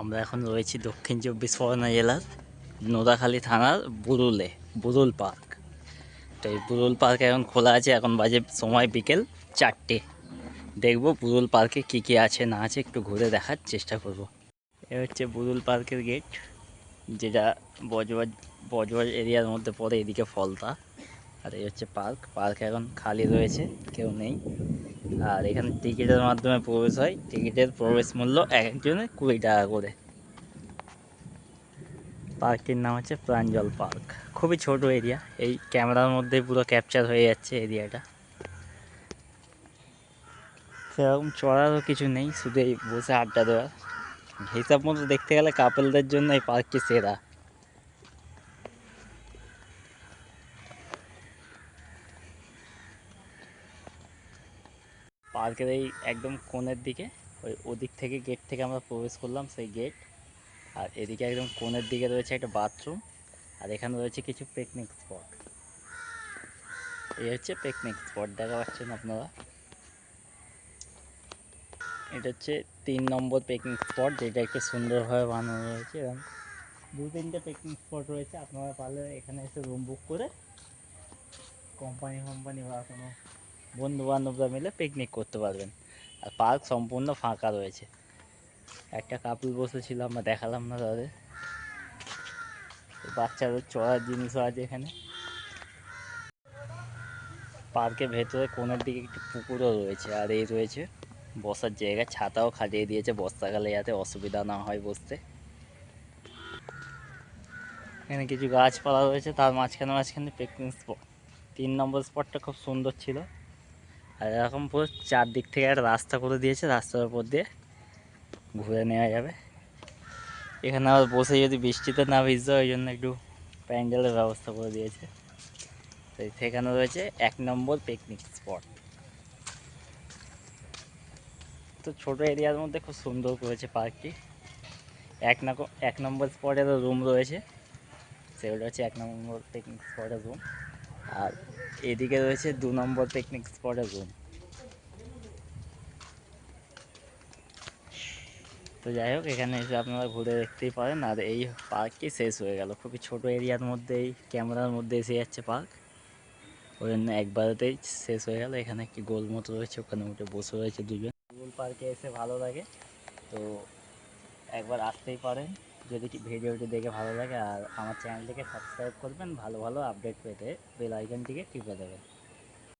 আমরা এখন রয়েছি দক্ষিণ চব্বিশ পরগনা জেলার নোদাখালী থানার বুরুলে, বুরুল পার্ক। তো এই বুরুল পার্ক এখন খোলা আছে, এখন বাজে সময় বিকেল চারটে। দেখব বুরুল পার্কে কী কী আছে, না আছে একটু ঘুরে দেখার চেষ্টা করব। এ হচ্ছে বুরুল পার্কের গেট, যেটা বজবজ বজবজ এরিয়ার মধ্যে পড়ে, এদিকে ফলতা। আর এই হচ্ছে পার্ক পার্ক এখন খালি রয়েছে, কেউ নেই। আর এখানে টিকিটের মাধ্যমে প্রবেশ হয়। টিকিটের প্রবেশ মূল্য এক একজনের কুড়ি টাকা করে। পার্কটির নাম হচ্ছে প্রাঞ্জল পার্ক। খুবই ছোট এরিয়া। এই ক্যামেরার মধ্যে পুরো ক্যাপচার হয়ে যাচ্ছে এরিয়াটা। সেরকম চড়ারও কিছু নেই, শুধু এই বসে আড্ডা দেওয়ার। হিসাব মতো দেখতে গেলে কাপেলদের জন্য এই পার্কটি সেরা। পার্কের এই একদম কোণের দিকে, ওই ওদিক থেকে গেট থেকে আমরা প্রবেশ করলাম সেই গেট আর এদিকে একদম কোণের দিকে রয়েছে একটা বাথরুম আর এখানে রয়েছে কিছু পিকনিক স্পট এই হচ্ছে পিকনিক স্পট দেখা পাচ্ছেন আপনারা। এটা হচ্ছে তিন নম্বর পিকনিক স্পট যেটা একটু সুন্দরভাবে বানানো রয়েছে। এবং দু তিনটে পিকনিক স্পট রয়েছে, আপনারা পারলে এখানে এসে রুম বুক করে কোম্পানি কোম্পানি বা কোনো বন্ধু বান্ধবরা মিলে পিকনিক করতে পারবেন। আর পার্ক সম্পূর্ণ ফাঁকা রয়েছে। একটা কাপল বসেছিল, আমরা দেখালাম না তাদের। বাচ্চাদের চড়ার জিনিসও আছে এখানে। পার্কের ভেতরে কোণের দিকে একটি পুকুরও রয়েছে, আর এই রয়েছে বসার জায়গা। ছাতাও খাটিয়ে দিয়েছে, বর্ষাকালে যাতে অসুবিধা না হয় বসতে। এখানে কিছু গাছপালা রয়েছে, তার মাঝখানে মাঝখানে পিকনিক স্পট তিন নম্বর স্পটটা খুব সুন্দর ছিল। আর এরকম পুরো চারদিক থেকে একটা রাস্তা করে দিয়েছে, রাস্তার উপর দিয়ে ঘুরে নেওয়া যাবে। এখানে আবার বসে যদি বৃষ্টিতে না ভিজতে ওই জন্য একটু প্যান্ডেলের ব্যবস্থা করে দিয়েছে। তো সেখানে রয়েছে এক নম্বর পিকনিক স্পট তো ছোট এরিয়ার মধ্যে খুব সুন্দর করেছে পার্কটি। এক না এক নম্বর স্পটেরও রুম রয়েছে। সেগুলো হচ্ছে এক নম্বর পিকনিক স্পটের রুম আর এদিকে রয়েছে দু নম্বর পিকনিক স্পটের রুম তো যাই হোক, এখানে এসে আপনারা ঘুরে দেখতেই পারেন। আর এই পার্কটি শেষ হয়ে গেল। খুবই ছোট এরিয়ার মধ্যেই ক্যামেরার মধ্যে এসে যাচ্ছে পার্ক ওই জন্য একবারেতেই শেষ হয়ে গেল। এখানে একটি গোল মতো রয়েছে, ওখানে উঠে বসে রয়েছে দুজন। গোল পার্কে এসে ভালো লাগে। তো একবার আসতেই পারেন। যদি ভিডিওটি দেখে ভালো লাগে, আর আমার চ্যানেলটিকে সাবস্ক্রাইব করবেন, ভালো ভালো আপডেট পেতে বেল আইকনটিকে টিপে দেবেন।